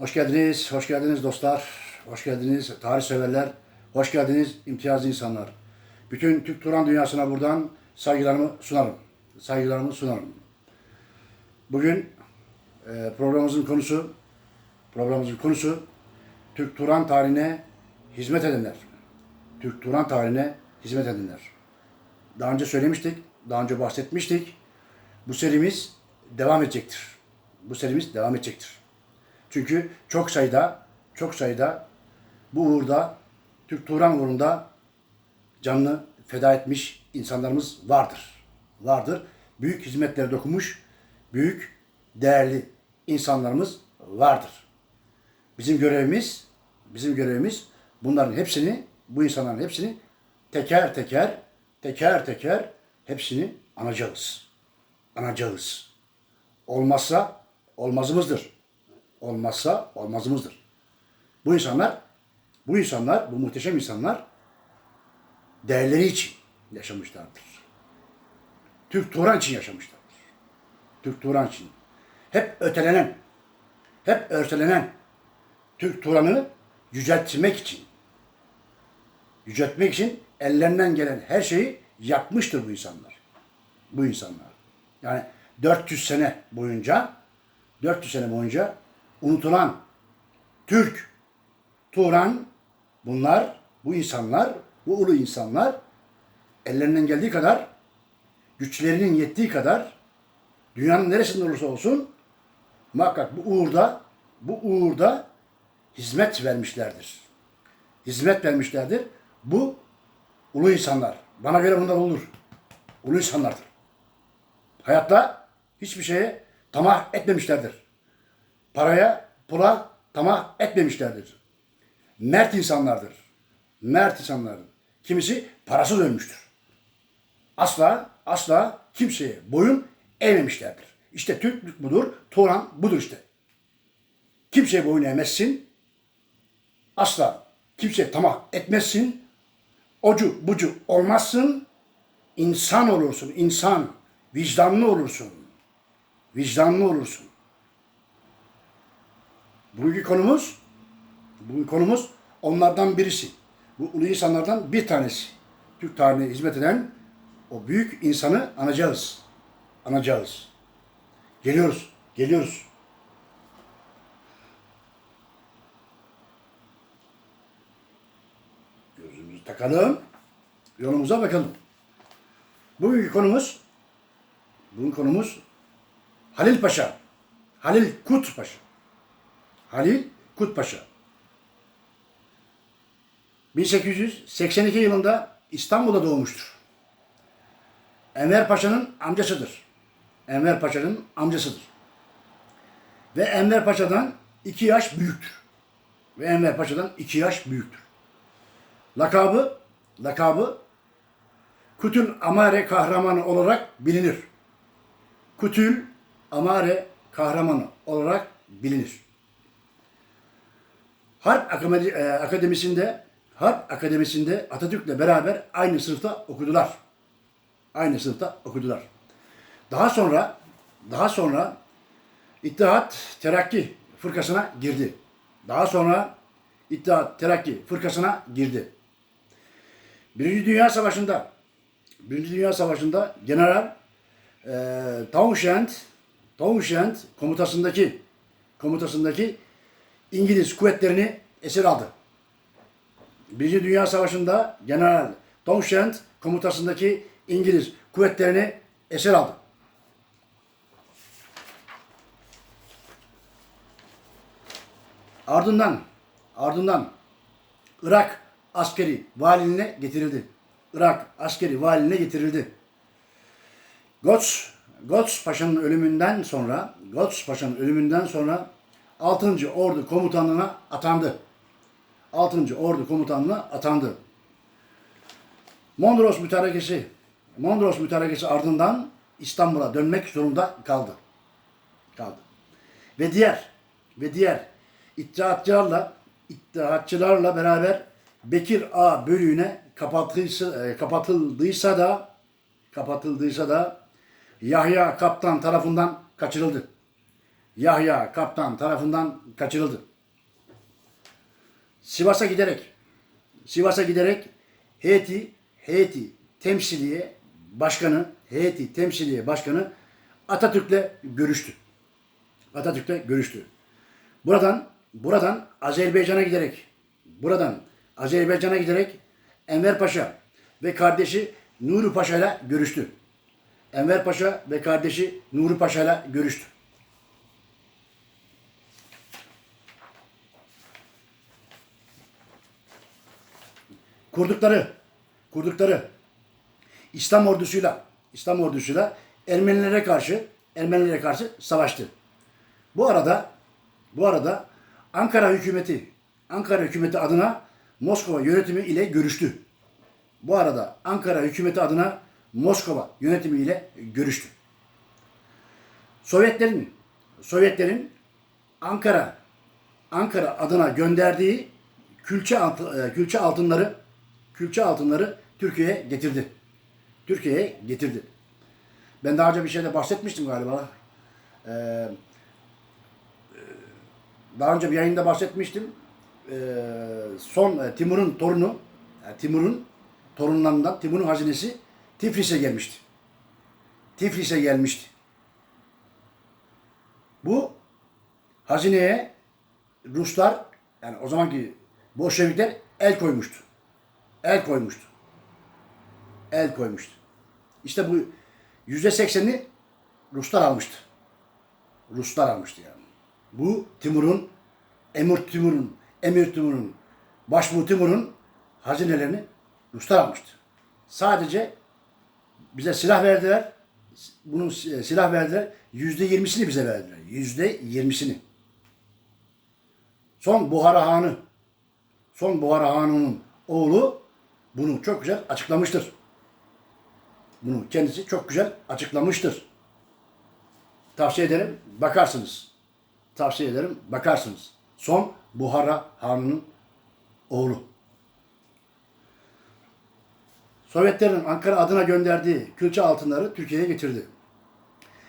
Hoş geldiniz, hoş geldiniz dostlar, hoş geldiniz tarih severler, hoş geldiniz imtiyazlı insanlar. Bütün Türk Turan dünyasına buradan saygılarımı sunarım, saygılarımı sunarım. Bugün e, programımızın konusu, programımızın konusu Türk Turan tarihine hizmet edenler. Türk Turan tarihine hizmet edenler. Daha önce söylemiştik, daha önce bahsetmiştik. Bu serimiz devam edecektir. Bu serimiz devam edecektir. Çünkü çok sayıda, çok sayıda bu uğurda, Türk Turan uğrunda canını feda etmiş insanlarımız vardır. Vardır. Büyük hizmetlere dokunmuş, büyük, değerli insanlarımız vardır. Bizim görevimiz, bizim görevimiz bunların hepsini, bu insanların hepsini teker teker, teker teker hepsini anacağız. Anacağız. Olmazsa olmazımızdır. Olmazsa olmazımızdır. Bu insanlar, bu insanlar, bu muhteşem insanlar değerleri için yaşamışlardır. Türk Turan için yaşamışlardır. Türk Turan için. Hep ötelenen, hep örtelenen Türk Turan'ı yüceltmek için, yüceltmek için ellerinden gelen her şeyi yapmıştır bu insanlar. Bu insanlar. Yani 400 sene boyunca 400 sene boyunca unutulan Türk, Turan bunlar, bu insanlar, bu ulu insanlar ellerinden geldiği kadar, güçlerinin yettiği kadar dünyanın neresinde olursa olsun muhakkak bu uğurda, bu uğurda hizmet vermişlerdir. Hizmet vermişlerdir. Bu ulu insanlar. Bana göre bunlar olur. Ulu insanlardır. Hayatta hiçbir şeye tamah etmemişlerdir. Paraya, pula tamah etmemişlerdir. Mert insanlardır. Mert insanlardır. Kimisi parasız ölmüştür. Asla, asla kimseye boyun eğmemişlerdir. İşte Türklük budur, Turan budur işte. Kimseye boyun eğmezsin. Asla kimseye tamah etmezsin. Ocu bucu olmazsın. İnsan olursun, insan. Vicdanlı olursun. Vicdanlı olursun. Bugünkü konumuz, bugün konumuz onlardan birisi. Bu ulu insanlardan bir tanesi. Türk tarihine hizmet eden o büyük insanı anacağız. Anacağız. Geliyoruz, geliyoruz. Gözümüzü takalım. Yolumuza bakalım. Bugünkü konumuz bugün konumuz Halil Paşa. Halil Kut Paşa. Halil Kut Paşa. 1882 yılında İstanbul'da doğmuştur. Enver Paşa'nın amcasıdır. Enver Paşa'nın amcasıdır. Ve Enver Paşa'dan iki yaş büyüktür. Ve Enver Paşa'dan iki yaş büyüktür. Lakabı, lakabı Kutül Amare kahramanı olarak bilinir. Kutül Amare kahramanı olarak bilinir. Harp e, Akademisi'nde Harp Akademisi'nde Atatürk'le beraber aynı sınıfta okudular. Aynı sınıfta okudular. Daha sonra daha sonra İttihat Terakki fırkasına girdi. Daha sonra İttihat Terakki fırkasına girdi. Birinci Dünya Savaşı'nda Birinci Dünya Savaşı'nda General e, Townshend Townshend komutasındaki komutasındaki İngiliz kuvvetlerini esir aldı. Birinci Dünya Savaşı'nda General Townshend komutasındaki İngiliz kuvvetlerini esir aldı. Ardından ardından Irak askeri valiliğine getirildi. Irak askeri valiliğine getirildi. Gots, Gots Paşa'nın ölümünden sonra, Gots Paşa'nın ölümünden sonra 6. Ordu komutanlığına atandı. 6. Ordu komutanlığına atandı. Mondros mütarekesi, Mondros mütarekesi ardından İstanbul'a dönmek zorunda kaldı. Kaldı. Ve diğer ve diğer İttihatçılarla İttihatçılarla beraber Bekir A bölüğüne kapatıldıysa, e, kapatıldıysa da kapatıldıysa da Yahya Kaptan tarafından kaçırıldı. Yahya Kaptan tarafından kaçırıldı. Sivas'a giderek Sivas'a giderek heyeti heyeti temsiliye başkanı heyeti temsiliye başkanı Atatürk'le görüştü. Atatürk'le görüştü. Buradan buradan Azerbaycan'a giderek buradan Azerbaycan'a giderek Enver Paşa ve kardeşi Nuri Paşa ile görüştü. Enver Paşa ve kardeşi Nuri Paşa ile görüştü. Kurdukları kurdukları İslam ordusuyla İslam ordusuyla Ermenilere karşı Ermenilere karşı savaştı. Bu arada bu arada Ankara hükümeti Ankara hükümeti adına Moskova yönetimi ile görüştü. Bu arada Ankara hükümeti adına Moskova yönetimi ile görüştü. Sovyetlerin Sovyetlerin Ankara Ankara adına gönderdiği külçe altı- e, külçe altınları külçe altınları Türkiye'ye getirdi. Türkiye'ye getirdi. Ben daha önce bir şeyde bahsetmiştim galiba. Ee, e, daha önce bir yayında bahsetmiştim. Ee, son e, Timur'un torunu, yani Timur'un torunlarından Timur'un hazinesi Tiflis'e gelmişti. Tiflis'e gelmişti. Bu hazineye Ruslar yani o zamanki Bolşevikler el koymuştu. El koymuştu. El koymuştu. İşte bu yüzde sekseni Ruslar almıştı. Ruslar almıştı yani. Bu Timur'un, Emir Timur'un, Emir Timur'un, Başbuğ Timur'un hazinelerini Ruslar almıştı. Sadece bize silah verdiler. Bunun si- silah verdiler. Yüzde yirmisini bize verdiler. Yüzde yirmisini. Son Buhara Hanı, son Buhara Hanı'nın oğlu bunu çok güzel açıklamıştır. Bunu kendisi çok güzel açıklamıştır. Tavsiye ederim, bakarsınız. Tavsiye ederim, bakarsınız. Son Buhara Hanı'nın oğlu. Sovyetlerin Ankara adına gönderdiği külçe altınları Türkiye'ye getirdi.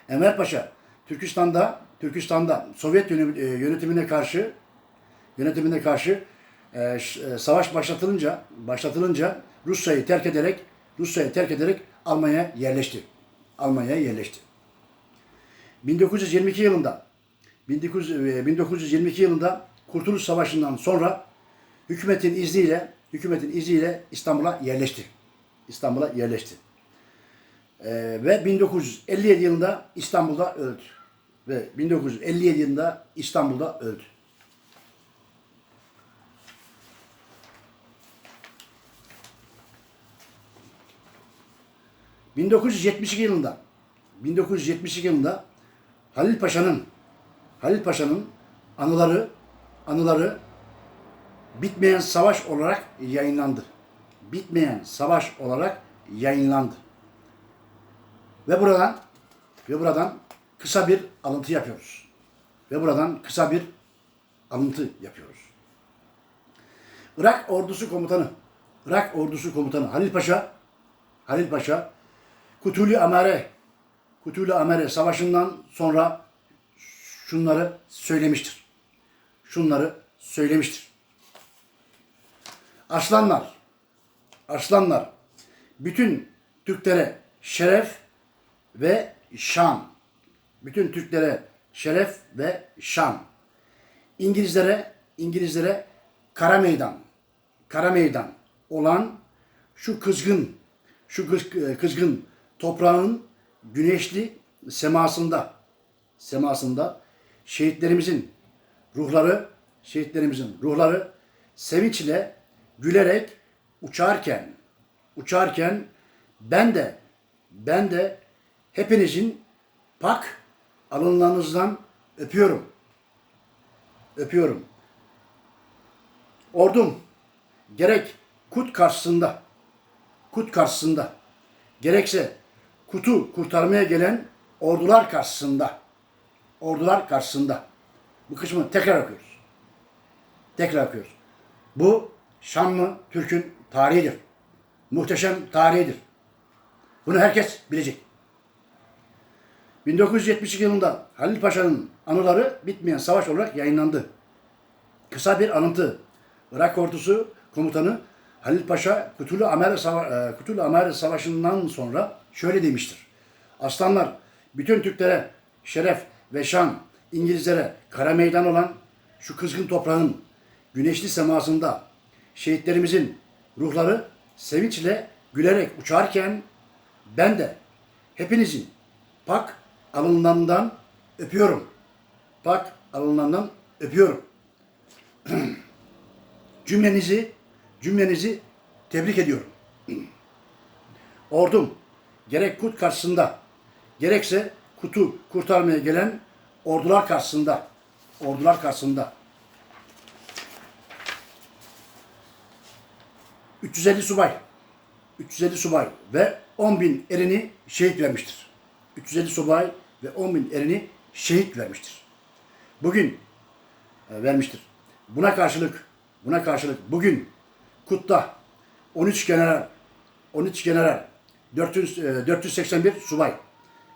Enver Paşa Türkistan'da Türkistan'da Sovyet e, yönetimine karşı yönetimine karşı e, ş- e, savaş başlatılınca başlatılınca Rusya'yı terk ederek Rusya'yı terk ederek Almanya'ya yerleşti. Almanya'ya yerleşti. 1922 yılında 1900 e, 1922 yılında Kurtuluş Savaşı'ndan sonra hükümetin izniyle hükümetin izniyle İstanbul'a yerleşti. İstanbul'a yerleşti. Ee, ve 1957 yılında İstanbul'da öldü. Ve 1957 yılında İstanbul'da öldü. ...1972 yılında... ...1972 yılında... ...Halil Paşa'nın... ...Halil Paşa'nın anıları... ...anıları... ...bitmeyen savaş olarak yayınlandı. Bitmeyen savaş olarak yayınlandı. Ve buradan ve buradan kısa bir alıntı yapıyoruz. Ve buradan kısa bir alıntı yapıyoruz. Irak ordusu komutanı, Irak ordusu komutanı Halil Paşa, Halil Paşa, Kutuli Amare, Kutuli Amare savaşından sonra şunları söylemiştir. Şunları söylemiştir. Aslanlar, aslanlar, bütün Türklere şeref ve şan. Bütün Türklere şeref ve şan. İngilizlere, İngilizlere kara meydan, kara meydan olan şu kızgın, şu kız- kızgın toprağın güneşli semasında, semasında şehitlerimizin ruhları, şehitlerimizin ruhları sevinçle, gülerek uçarken, uçarken ben de, ben de hepinizin pak alınlarınızdan öpüyorum. Öpüyorum. Ordum gerek kut karşısında, kut karşısında, gerekse kutu kurtarmaya gelen ordular karşısında, ordular karşısında. Bu kısmı tekrar okuyoruz. Tekrar okuyoruz. Bu şanlı Türk'ün tarihidir. Muhteşem tarihidir. Bunu herkes bilecek. 1972 yılında Halil Paşa'nın anıları bitmeyen savaş olarak yayınlandı. Kısa bir alıntı. Irak ordusu komutanı Halil Paşa Kutulu Amere, Sava- e, Kutulu Amere Savaşı'ndan sonra şöyle demiştir. Aslanlar bütün Türklere şeref ve şan, İngilizlere kara meydan olan şu kızgın toprağın güneşli semasında şehitlerimizin ruhları sevinçle gülerek uçarken ben de hepinizin pak alınlarından öpüyorum. Pak alınlarından öpüyorum. cümlenizi cümlenizi tebrik ediyorum. Ordum gerek Kut karşısında gerekse Kut'u kurtarmaya gelen ordular karşısında ordular karşısında 350 subay 350 subay ve 10 bin erini şehit vermiştir. 350 subay ve 10 bin erini şehit vermiştir. Bugün e, vermiştir. Buna karşılık buna karşılık bugün Kut'ta 13 general 13 general 400, e, 481 subay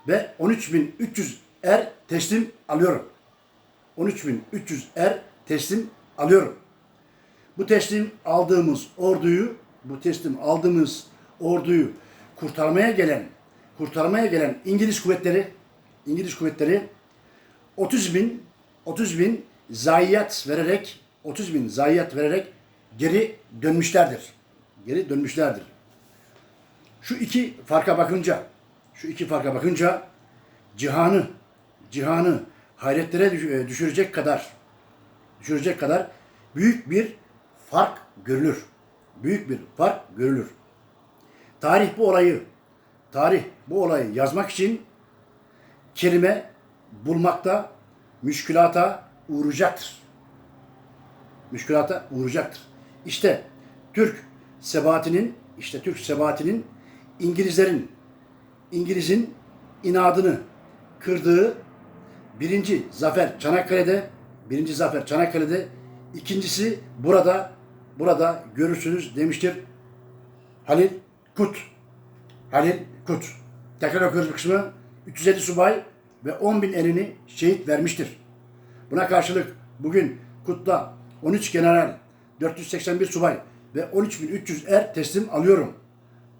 ve 13.300 er teslim alıyorum. 13.300 er teslim alıyorum. Bu teslim aldığımız orduyu, bu teslim aldığımız orduyu kurtarmaya gelen, kurtarmaya gelen İngiliz kuvvetleri, İngiliz kuvvetleri 30 bin, 30 bin zayiat vererek, 30 bin zayiat vererek geri dönmüşlerdir. Geri dönmüşlerdir. Şu iki farka bakınca, şu iki farka bakınca cihanı, cihanı hayretlere e, düşürecek kadar, düşürecek kadar büyük bir fark görülür. Büyük bir fark görülür. Tarih bu olayı, tarih bu olayı yazmak için kelime bulmakta müşkülata uğrayacaktır. Müşkülata uğrayacaktır. İşte Türk sebatinin, işte Türk sebatinin İngilizlerin, İngiliz'in inadını kırdığı birinci zafer Çanakkale'de, birinci zafer Çanakkale'de, ikincisi burada, burada görürsünüz demiştir Halil Kut. Halil Kut. Tekrar okuyoruz kısmı. 350 subay ve 10 bin elini şehit vermiştir. Buna karşılık bugün Kut'ta 13 general, 481 subay ve 13.300 er teslim alıyorum.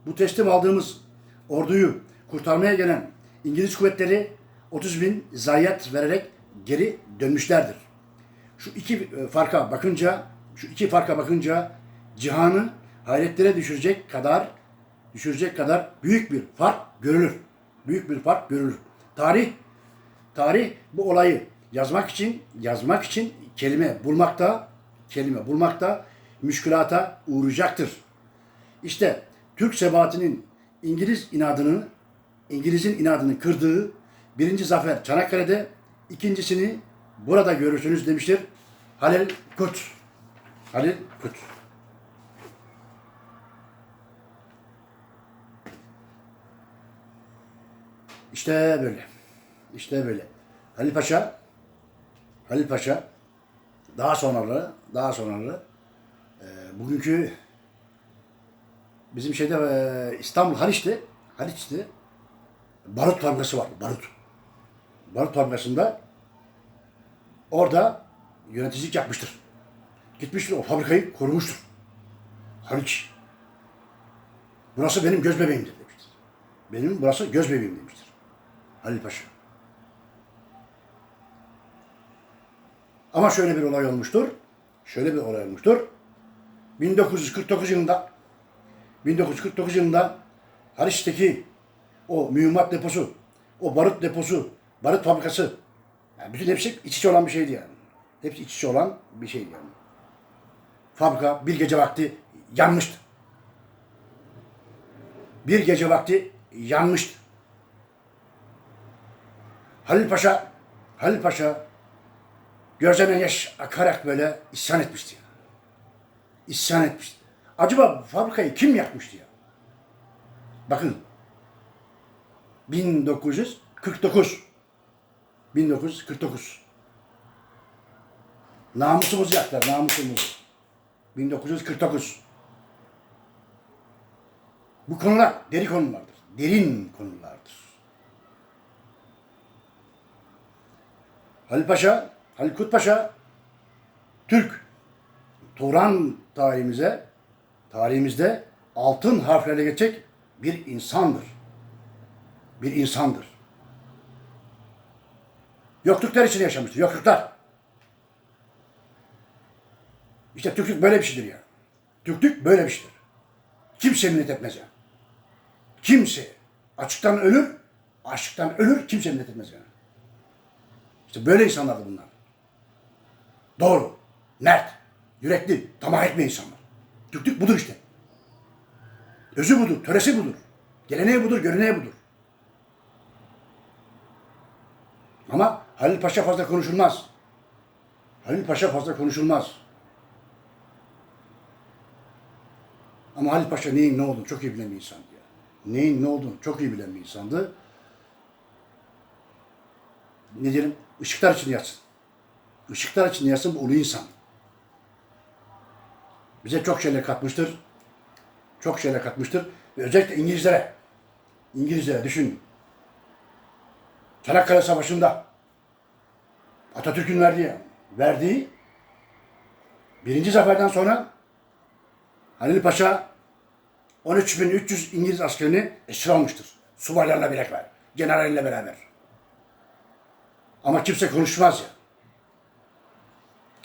Bu teslim aldığımız orduyu kurtarmaya gelen İngiliz kuvvetleri 30 bin zayiat vererek geri dönmüşlerdir. Şu iki e, farka bakınca, şu iki farka bakınca cihanı hayretlere düşürecek kadar düşürecek kadar büyük bir fark görülür. Büyük bir fark görülür. Tarih tarih bu olayı yazmak için yazmak için kelime bulmakta kelime bulmakta müşkülata uğrayacaktır. İşte Türk sebatinin İngiliz inadını İngiliz'in inadını kırdığı birinci zafer Çanakkale'de ikincisini burada görürsünüz demiştir Halil Kut. Halil Kut. İşte böyle. İşte böyle. Halil Paşa Halil Paşa daha sonraları daha sonraları e, bugünkü bizim şeyde e, İstanbul Haliç'te Haliç'te barut fabrikası vardı. Barut. Barut fabrikasında orada yöneticilik yapmıştır. Gitmiştir o fabrikayı korumuştur. Haliç. Burası benim göz bebeğimdir demiştir. Benim burası göz bebeğim demiştir. Halil Paşa. Ama şöyle bir olay olmuştur. Şöyle bir olay olmuştur. 1949 yılında 1949 yılında Haliç'teki o mühimmat deposu, o barut deposu, barut fabrikası yani bütün hepsi iç içe olan bir şeydi yani. Hepsi iç içe olan bir şeydi yani. Fabrika bir gece vakti yanmıştı. Bir gece vakti yanmıştı. Halil Paşa, Halil Paşa gözlerine yaş akarak böyle isyan etmişti. ya. İsyan etmişti. Acaba fabrikayı kim yakmıştı ya? Bakın 1949 1949 Namusumuzu yaktılar, namusumuzu. 1949 Bu konular deri konulardır. Derin konulardır. Halil Paşa, Halil Kut Paşa Türk Turan tarihimize, tarihimizde altın harflerle geçecek bir insandır. Bir insandır. Yokluklar için yaşamıştır. Yokluklar. İşte Türklük böyle bir şeydir ya. Türklük böyle bir şeydir. Kimse minnet etmez ya. Kimse. Açıktan ölür, açlıktan ölür, kimse minnet etmez yani. İşte böyle insanlardı bunlar. Doğru, mert, yürekli, tamah etme insanlar. Türklük budur işte. Özü budur, töresi budur. Geleneği budur, göreneği budur. Ama Halil Paşa fazla konuşulmaz. Halil Paşa fazla konuşulmaz. Ama Halil Paşa neyin ne olduğunu çok iyi bilen bir insandı ya. Neyin ne olduğunu çok iyi bilen bir insandı. Ne diyelim? Işıklar için yatsın. Işıklar için yatsın bu ulu insan. Bize çok şeyler katmıştır. Çok şeyler katmıştır. Ve özellikle İngilizlere. İngilizlere düşün. Çanakkale Savaşı'nda Atatürk'ün verdiği, verdiği birinci zaferden sonra Halil Paşa 13.300 İngiliz askerini esir almıştır. Subaylarla beraber, generalle beraber. Ama kimse konuşmaz ya.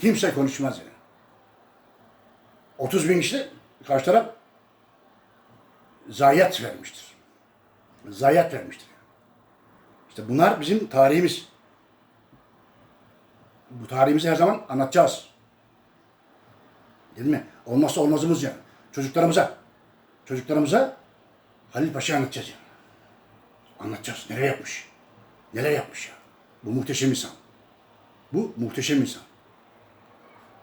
Kimse konuşmaz ya. 30 bin kişi karşı taraf zayiat vermiştir. Zayiat vermiştir. İşte bunlar bizim tarihimiz. Bu tarihimizi her zaman anlatacağız. Değil mi? Olmazsa olmazımız yani. Çocuklarımıza, çocuklarımıza Halil Paşa'yı anlatacağız yani. Anlatacağız. Neler yapmış? Neler yapmış ya? Bu muhteşem insan. Bu muhteşem insan.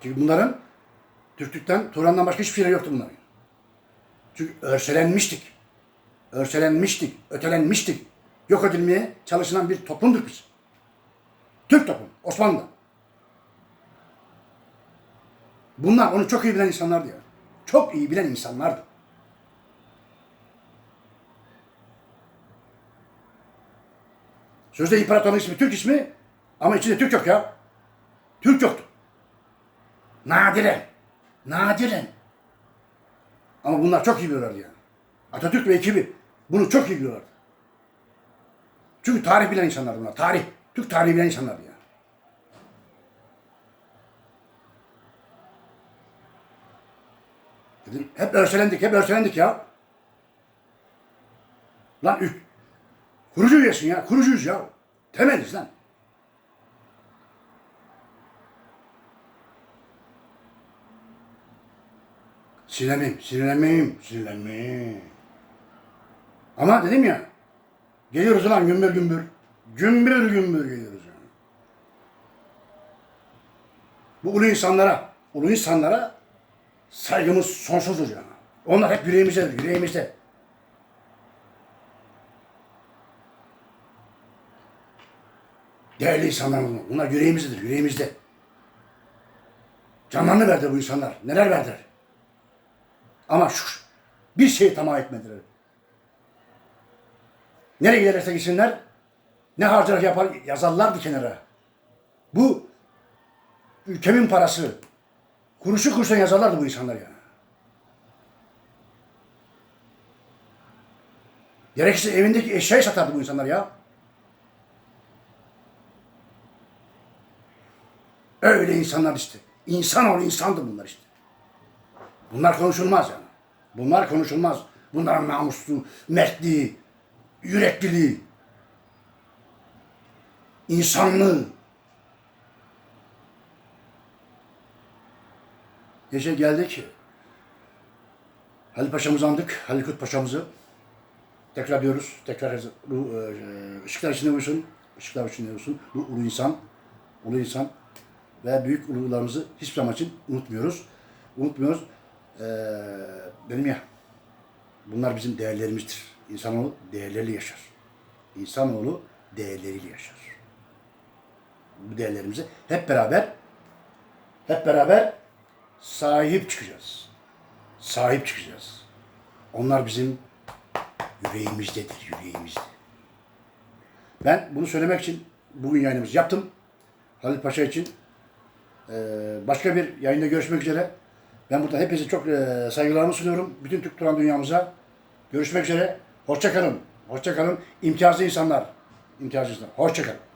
Çünkü bunların Türklükten, Turan'dan başka hiçbir şeyleri yoktu bunların. Çünkü örselenmiştik. Örselenmiştik, ötelenmiştik. Yok edilmeye çalışılan bir toplumdur biz. Türk toplum, Osmanlı. Bunlar onu çok iyi bilen insanlardı ya. Çok iyi bilen insanlardı. Sözde imparatorun ismi Türk ismi ama içinde Türk yok ya. Türk yoktu. Nadiren. Nadiren. Ama bunlar çok iyi biliyorlardı yani. Atatürk ve ekibi bunu çok iyi biliyorlardı. Çünkü tarih bilen insanlar bunlar. Tarih. Türk tarihi bilen insanlardı yani. Dedim hep örselendik, hep örselendik ya. Lan ü- kurucu üyesin ya, kurucuyuz ya. Temeliz lan. Sinirlenmeyeyim, sinirlenmeyeyim, sinirlenmeyeyim. Ama dedim ya, geliyoruz lan gümbür gümbür. Gümbür gümbür geliyoruz yani. Bu ulu insanlara, ulu insanlara saygımız sonsuzdur yani. Onlar hep yüreğimizdedir, yüreğimizde. Değerli insanlar bunlar. Bunlar yüreğimizdedir, yüreğimizde. Canlarını verdi bu insanlar. Neler verdiler. Ama şu bir şey tamah etmediler. Nereye giderlerse gitsinler ne harcar yapar yazarlardı kenara. Bu ülkemin parası. Kuruşu kuruşuna yazarlardı bu insanlar yani. Gerekirse evindeki eşyayı satardı bu insanlar ya. Öyle insanlar işte. İnsanoğlu insandı bunlar işte. Bunlar konuşulmaz yani. Bunlar konuşulmaz. Bunların namuslu, mertliği, yürekliliği, insanlığı. Gece geldik. Halil Paşa'mızı andık. Halil Kut Paşa'mızı. Tekrar diyoruz. Tekrar bu e, ışıklar içinde uyusun. Işıklar içinde uyusun. Bu ulu insan. Ulu insan. Ve büyük ulularımızı hiçbir zaman için unutmuyoruz. Unutmuyoruz. Ee, benim ya bunlar bizim değerlerimizdir. İnsanoğlu değerleriyle yaşar. İnsanoğlu değerleriyle yaşar. Bu değerlerimize hep beraber hep beraber sahip çıkacağız. Sahip çıkacağız. Onlar bizim yüreğimizdedir, yüreğimizde. Ben bunu söylemek için bugün yayınımızı yaptım. Halil Paşa için. Ee, başka bir yayında görüşmek üzere. Ben burada hepinize çok e, saygılarımı sunuyorum. Bütün Türk Turan dünyamıza. Görüşmek üzere. Hoşça kalın. Hoşça kalın. İmtiyazlı insanlar. İmtiyazlı insanlar. Hoşça kalın.